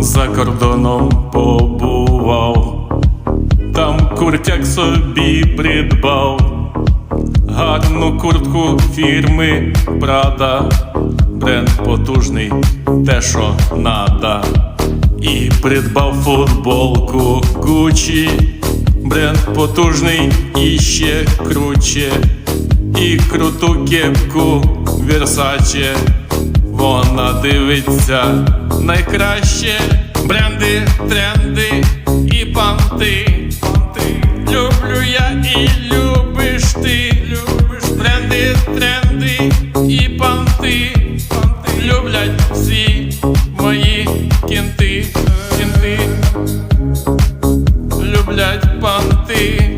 за кордоном побував, там куртяк собі придбав, гарну куртку фірми Прада, бренд потужний, те, що надо. І придбав футболку Гуччі, бренд потужний і ще круче, і круту кепку Versace вона дивиться найкраще бренди, тренди і панти, панти. Люблю я і любиш ти, любиш бренди, тренди і панти, панти, Люблять всі мої кінти, кінти, люблять панти.